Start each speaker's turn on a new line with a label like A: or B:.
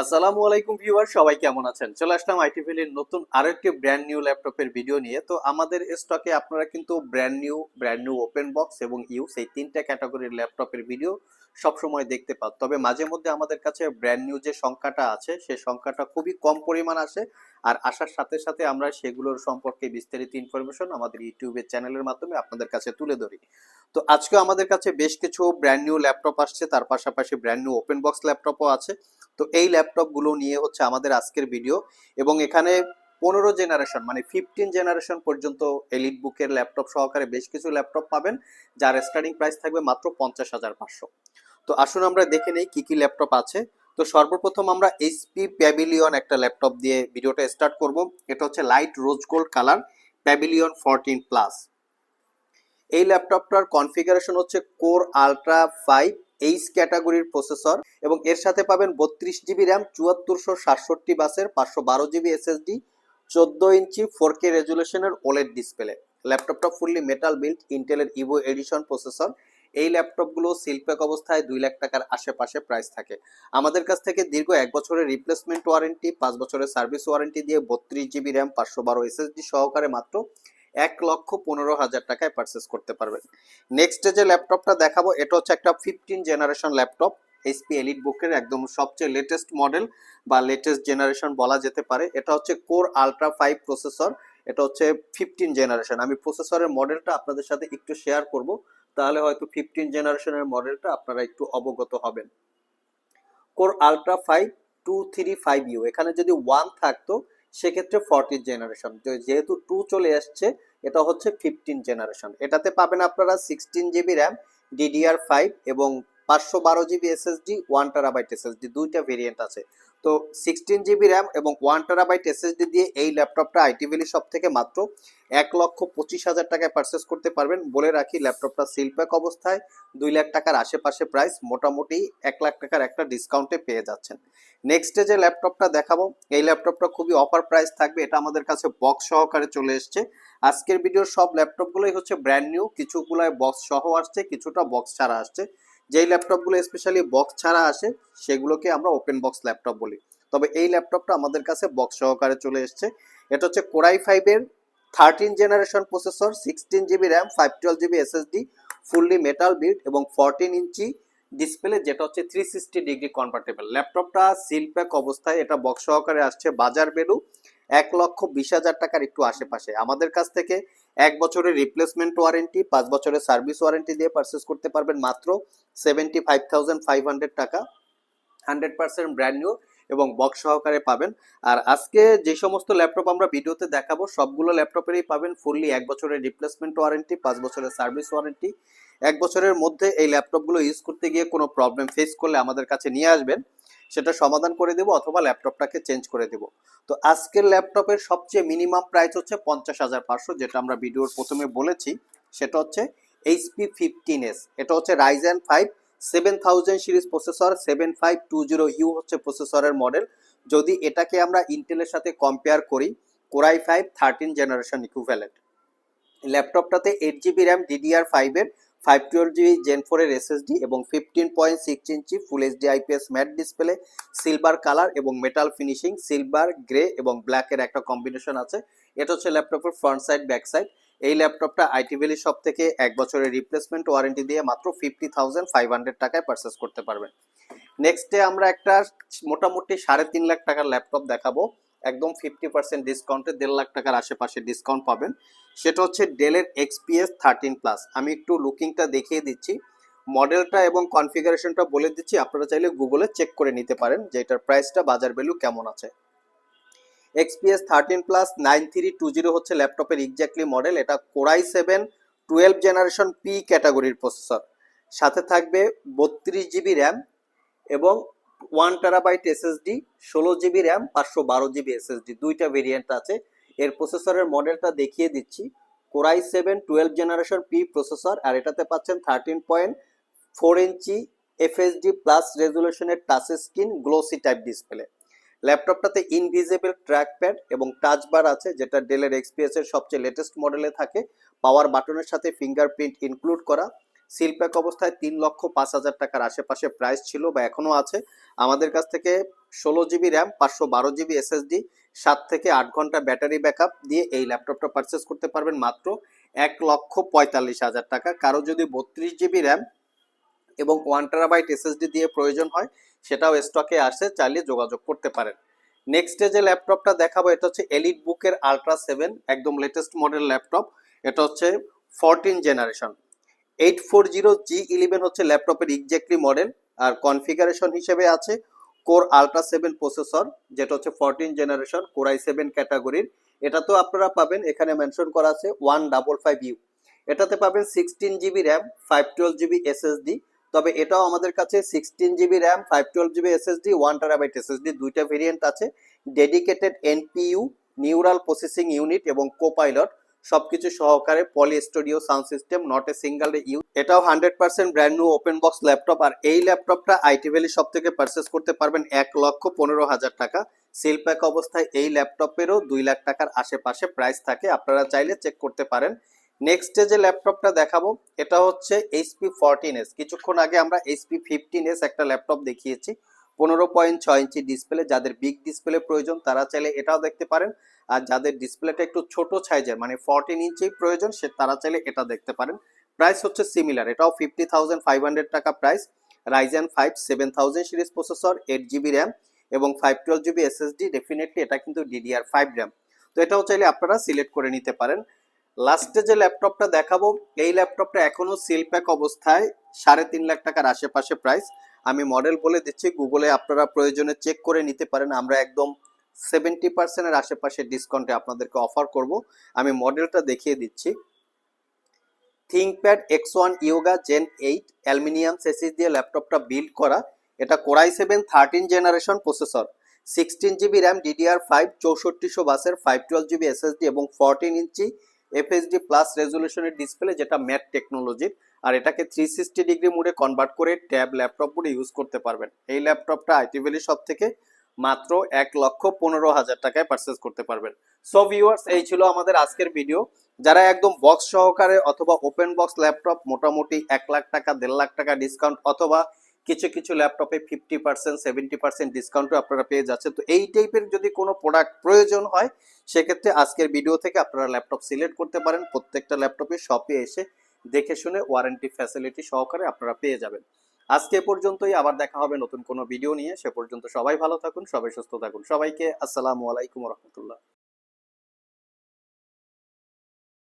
A: আসসালামু আলাইকুম ভিউয়ার সবাই কেমন আছেন? চলে আসলাম আইটি ভ্যালির নতুন আরেকটি ব্র্যান্ড নিউ ল্যাপটপের ভিডিও নিয়ে। তো আমাদের স্টকে আপনারা কিন্তু brand new brand new open box এবং ইউজ এই তিনটা ক্যাটাগরির ল্যাপটপের ভিডিও সবসময় দেখতে পান তবে মাঝে মধ্যে আমাদের কাছে ব্র্যান্ড নিউ যে সংখ্যাটা আছে সেই সংখ্যাটা খুবই কম পরিমাণ আসে আর আসার সাথে সাথে আমরা সেগুলোর সম্পর্কে বিস্তারিত ইনফরমেশন আমাদের ইউটিউবের চ্যানেলের মাধ্যমে আপনাদের কাছে তুলে ধরি। তো আজকে আমাদের কাছে বেশ কিছু ব্র্যান্ড নিউ ল্যাপটপ আসছে। তার পাশাপাশি ব্র্যান্ড নিউ ওপেন বক্স ল্যাপটপও আছে। তো এই ল্যাপটপগুলো নিয়ে হচ্ছে আমাদের আজকের ভিডিও এবং এখানে পনেরো জেনারেশন মানে ফিফটিন জেনারেশন পর্যন্ত এলিট বুকের ল্যাপটপ সহকারে বেশ কিছু ল্যাপটপ পাবেন, যার স্টার্টিং প্রাইস থাকবে মাত্র পঞ্চাশ হাজার পাঁচশো। তো আসুন আমরা দেখে নেই কী কী ল্যাপটপ আছে। তো সর্বপ্রথম আমরা এইচপি প্যাভিলিয়ন একটা ল্যাপটপ দিয়ে ভিডিওটা স্টার্ট করব। এটা হচ্ছে light rose gold colour Pavilion fourteen plus এই ল্যাপটপটার কনফিগারেশন হচ্ছে কোর আলট্রা ফাইভ এইচ ক্যাটাগরির প্রসেসর এবং এর সাথে পাবেন বত্রিশ জিবি র্যাম চুয়াত্তরশো সাতষট্টি বাসের পাঁচশো বারো জিবি এসএসডি চোদ্দ ইঞ্চি ফোর কে রেজুলেশনের ওলেড ডিসপ্লে ল্যাপটপটা ফুললি মেটাল বিল্ড ইন্টেলের ইভো এডিশন প্রসেসর এই ল্যাপটপগুলো সিলপ্যাক অবস্থায় দুই লাখ টাকার আশেপাশে প্রাইস থাকে। আমাদের কাছ থেকে দীর্ঘ এক বছরের রিপ্লেসমেন্ট ওয়ারেন্টি পাঁচ বছরের সার্ভিস ওয়ারেন্টি দিয়ে বত্রিশ জিবি র্যাম পাঁচশো বারো এসএসডি সহকারে মাত্র এক লক্ষ পনেরো হাজার টাকায় পারচেস করতে পারবেন। নেক্সট যে ল্যাপটপটা দেখাবো, এটা হচ্ছে একটা fifteen generation laptop HP elite বুকের একদম সবচেয়ে লেটেস্ট মডেল বা লেটেস্ট জেনারেশন বলা যেতে পারে। এটা হচ্ছে কোর আলট্রা ফাইভ প্রসেসর এটা হচ্ছে ফিফটিন জেনারেশন আমি প্রসেসরের মডেলটা আপনাদের সাথে একটু শেয়ার করব, তাহলে হয়তো ফিফটিন জেনারেশনের মডেলটা আপনারা একটু অবগত হবেন। Core ultra five two three five U এখানে যদি ওয়ান থাকতো সেক্ষেত্রে ফোরটিন জেনারেশন যেহেতু টু চলে আসছে, এটা হচ্ছে ফিফটিন জেনারেশন এটাতে পাবেন আপনারা sixteen GB RAM DDR five এবং পাঁচশো বারো GB SSD one terabyte SSD দুইটা ভেরিয়েন্ট আছে। তো সিক্সটিন জিবি র্যাম এবং ওয়ান টেরাবাইট এসএসডি দিয়ে এই ল্যাপটপটা আইটি ভ্যালি শপ থেকে মাত্র এক লক্ষ পঁচিশ হাজার টাকায় পারচেস করতে পারবেন। বলে রাখি, ল্যাপটপটা সিলপ্যাক অবস্থায়। দুই লাখ টাকার আশেপাশে প্রাইস মোটামুটি এক লাখ টাকার একটা ডিসকাউন্টে পেয়ে যাচ্ছেন। নেক্সটে যে ল্যাপটপটা দেখাবো, এই ল্যাপটপটা খুবই অফার প্রাইস থাকবে। এটা আমাদের কাছে বক্স সহকারে চলে এসছে। আজকের ভিডিওর সব ল্যাপটপগুলোই হচ্ছে ব্র্যান্ড নিউ কিছুগুলোয় বক্স সহ আসছে, কিছুটা বক্স ছাড়া আসছে। যেই ল্যাপটপগুলো স্পেশালি বক্স ছাড়া আসে, সেগুলোকে আমরা ওপেন বক্স ল্যাপটপ বলি। তবে এই ল্যাপটপটা আমাদের কাছে বক্স সহকারে চলে এসছে। এটা হচ্ছে কোরাই ফাইভের thirteen generation processor sixteen GB RAM five twelve GB SSD fully metal build এবং ফোরটিন ইঞ্চি ডিসপ্লে যেটা হচ্ছে থ্রি সিক্সটি ডিগ্রি কনভার্টেবল ল্যাপটপটা সিলপ্যাক অবস্থায় এটা বক্স সহকারে আসছে বাজার ভ্যালু এক লক্ষ বিশ হাজার টাকার একটু আশেপাশে। আমাদের কাছ থেকে এক বছরের রিপ্লেসমেন্ট ওয়ারেন্টি পাঁচ বছরের সার্ভিস ওয়ারেন্টি দিয়ে পারচেস করতে পারবেন মাত্র seventy five thousand five hundred টাকা। হান্ড্রেড পার্সেন্ট ব্র্যান্ড নিউ এবং বক্স সহকারে পাবেন। আর আজকে যে সমস্ত ল্যাপটপ আমরা ভিডিওতে দেখাবো, সবগুলো ল্যাপটপেরই পাবেন ফুললি এক বছরের রিপ্লেসমেন্ট ওয়ারেন্টি পাঁচ বছরের সার্ভিস ওয়ারেন্টি এক বছরের মধ্যে এই ল্যাপটপগুলো ইউজ করতে গিয়ে কোনো প্রবলেম ফেস করলে আমাদের কাছে নিয়ে আসবেন। সেটা সমাধান করে দেবো অথবা ল্যাপটপটাকে চেঞ্জ করে দেবো। তো আজকের ল্যাপটপের সবচেয়ে মিনিমাম প্রাইস হচ্ছে পঞ্চাশ হাজার পাঁচশো, যেটা আমরা ভিডিওর প্রথমে বলেছি। সেটা হচ্ছে এইচপি ফিফটিন এস, এটা হচ্ছে Ryzen five seven thousand series processor seven five two zero U হচ্ছে প্রসেসরের মডেল। যদি এটাকে আমরা ইন্টেলের সাথে কম্পেয়ার করি core i five thirteen generation equivalent ল্যাপটপটাতে eight GB RAM DDR ফাইভের ফাইভ টুয়েলভ জিবি জেন ফোরের এসএসডি এবং fifteen point six inch full HD IPS matte display silver colour এবং মেটাল ফিনিশিং সিলভার গ্রে এবং ব্ল্যাকের একটা combination আছে। এটা হচ্ছে ল্যাপটপের ফ্রন্ট সাইড ব্যাক সাইড এই ল্যাপটপটা আইটি ভ্যালি শপ থেকে এক বছরের রিপ্লেসমেন্ট ওয়ারেন্টি দিয়ে মাত্র ফিফটি থাউজেন্ড ফাইভ হান্ড্রেড টাকায় পারচেস করতে পারবেন। নেক্সটে আমরা একটা মোটামুটি সাড়ে তিন লাখ টাকার ল্যাপটপ দেখাবো। একদম ফিফটি পার্সেন্ট ডিসকাউন্টে দেড় লাখ টাকার আশেপাশে ডিসকাউন্ট পাবেন। সেটা হচ্ছে ডেলের এক্সপিএস থার্টিন প্লাস আমি একটু লুকিংটা দেখিয়ে দিচ্ছি। মডেলটা এবং কনফিগারেশনটা বলে দিচ্ছি। আপনারা চাইলে গুগলে চেক করে নিতে পারেন যে এটার প্রাইসটা বাজার ভ্যালু কেমন আছে। XPS thirteen plus nine three two zero হচ্ছে ল্যাপটপের এক্স্যাক্টলি মডেল এটা core i seven twelve generation P ক্যাটাগরির প্রসেসর সাথে থাকবে বত্রিশ জিবি র্যাম এবং ওয়ান টেরাবাইট এসএসডি ষোলো জিবি র্যাম পাঁচশো বারো জিবি এসএসডি দুইটা ভেরিয়েন্ট আছে। এর প্রসেসরের মডেলটা দেখিয়ে দিচ্ছি। Core i seven twelve generation P processor আর এটাতে পাচ্ছেন thirteen point four inch FHD plus রেজুলেশনের touch screen glossy type display ল্যাপটপটাতে invisible trackpad এবং টাচ বার আছে, যেটা ডেলের এক্সপিএস এর সবচেয়ে লেটেস্ট মডেলে থাকে। পাওয়ার বাটনের সাথে ফিঙ্গারপ্রিন্ট ইনক্লুড করা। সিল প্যাক অবস্থায় তিন লক্ষ পাঁচ হাজার টাকার আশেপাশে প্রাইস ছিল বা এখনও আছে। আমাদের কাছ থেকে ষোলো জিবি র্যাম পাঁচশো বারো জিবি এসএসডি সাত থেকে আট ঘণ্টা ব্যাটারি ব্যাকআপ দিয়ে এই ল্যাপটপটা পারচেস করতে পারবেন মাত্র এক লক্ষ পঁয়তাল্লিশ হাজার টাকা। কারও যদি বত্রিশ জিবি র্যাম এবং ওয়ান টেরাবাইট এসএসডি দিয়ে প্রয়োজন হয়, সেটাও স্টকে আসে, চাইলে যোগাযোগ করতে পারেন। নেক্সট যে ল্যাপটপটা দেখাবো, এটা হচ্ছে এলিট বুকের আলট্রা সেভেন একদম লেটেস্ট মডেল ল্যাপটপ এটা হচ্ছে fourteen generation eight four zero G eleven হচ্ছে ল্যাপটপের এক্স্যাক্টলি মডেল আর কনফিগারেশন হিসেবে আছে কোর আলট্রা সেভেন প্রসেসর যেটা হচ্ছে ফোরটিন জেনারেশন কোরাই সেভেন ক্যাটাগরির এটা তো আপনারা পাবেন, এখানে মেনশন করা আছে ওয়ান ডাবল ফাইভ ইউ এটাতে পাবেন sixteen GB RAM five twelve GB SSD তবে এটাও আমাদের কাছে sixteen GB RAM five twelve GB SSD one terabyte SSD দুইটা ভেরিয়েন্ট আছে। Dedicated NPU neural processing unit এবং কোপাইলট সবকিছু সহকারে Poly studio sound system not a single U এটাও hundred percent brand new open box laptop আর এই ল্যাপটপটা IT valley সব থেকে পারচেস করতে পারবেন এক লক্ষ পনেরো হাজার টাকা। সিল প্যাক অবস্থায় এই ল্যাপটপেরও দুই লাখ টাকার আশেপাশে প্রাইস থাকে, আপনারা চাইলে চেক করতে পারেন। নেক্সট যে ল্যাপটপটা দেখাবো, এটা হচ্ছে এইচপি ফোরটিন এস কিছুক্ষণ আগে আমরা এইচপি ফিফটিন এস একটা ল্যাপটপ দেখিয়েছি। পনেরো পয়েন্ট ছয় ইঞ্চি ডিসপ্লে যাদের বিগ ডিসপ্লে প্রয়োজন, তারা চাইলে এটাও দেখতে পারেন। আর যাদের ডিসপ্লেটা একটু ছোট সাইজের মানে ফোরটিন ইঞ্চি প্রয়োজন, সে তারা চাইলে এটা দেখতে পারেন। প্রাইস হচ্ছে সিমিলার এটাও ফিফটি থাউজেন্ড ফাইভ হান্ড্রেড টাকা price Ryzen five seven thousand series processor eight GB RAM এবং five twelve GB SSD definitely এটা কিন্তু ডিডিআর ফাইভ র্যাম তো এটাও চাইলে আপনারা সিলেক্ট করে নিতে পারেন। লাস্টে যে ল্যাপটপটা দেখাবো, এই ল্যাপটপটা এখনও সিল প্যাক অবস্থায় সাড়ে তিন লাখ টাকার আশেপাশে প্রাইস আমি মডেল বলে দিচ্ছি গুগলে আপনারা প্রয়োজনে চেক করে নিতে পারেন। আমরা একদম সেভেন্টি পার্সেন্টের আশেপাশে ডিসকাউন্টে আপনাদেরকে অফার করব। আমি মডেলটা দেখিয়ে দিচ্ছি। ThinkPad X one Yoga Gen eight aluminium chassis দিয়ে ল্যাপটপটা বিল্ড করা। এটা core i seven thirteen generation processor sixteen GB RAM DDR five চৌষট্টিশো বাসের ফাইভ টুয়েলভ জিবি এসএসডি এবং ফোরটিন ইঞ্চি এফএসডি প্লাস রেজলিউশনের ডিসপ্লে যেটা ম্যাট টেকনোলজির আর এটাকে থ্রি সিক্সটি ডিগ্রি মোডে কনভার্ট করে ট্যাব ল্যাপটপ মোডে ইউজ করতে পারবেন। এই ল্যাপটপটা আইটি ভ্যালি সব থেকে মাত্র এক লক্ষ পনেরো হাজার টাকায় পারচেস করতে পারবেন। সো ভিউয়ার্স এই ছিল আমাদের আজকের ভিডিও যারা একদম বক্স সহকারে অথবা ওপেন বক্স ল্যাপটপ মোটামুটি এক লাখ টাকা, দেড় লাখ টাকা ডিসকাউন্ট অথবা কিছু কিছু ল্যাপটপে ফিফটি পার্সেন্ট সেভেন্টি পার্সেন্ট ডিসকাউন্টও আপনারা পেয়ে যাচ্ছেন। তো এই টাইপের যদি কোনো প্রোডাক্ট প্রয়োজন হয়, সেক্ষেত্রে আজকের ভিডিও থেকে আপনারা ল্যাপটপ সিলেক্ট করতে পারেন। প্রত্যেকটা ল্যাপটপে শপে এসে দেখে শুনে ওয়ারেন্টি ফ্যাসিলিটি সহকারে আপনারা পেয়ে যাবেন। আজকে পর্যন্তই, আবার দেখা হবে নতুন কোনো ভিডিও নিয়ে। সে পর্যন্ত সবাই ভালো থাকুন, সবাই সুস্থ থাকুন। সবাইকে আসসালামু আলাইকুম রহমতুল্লাহ।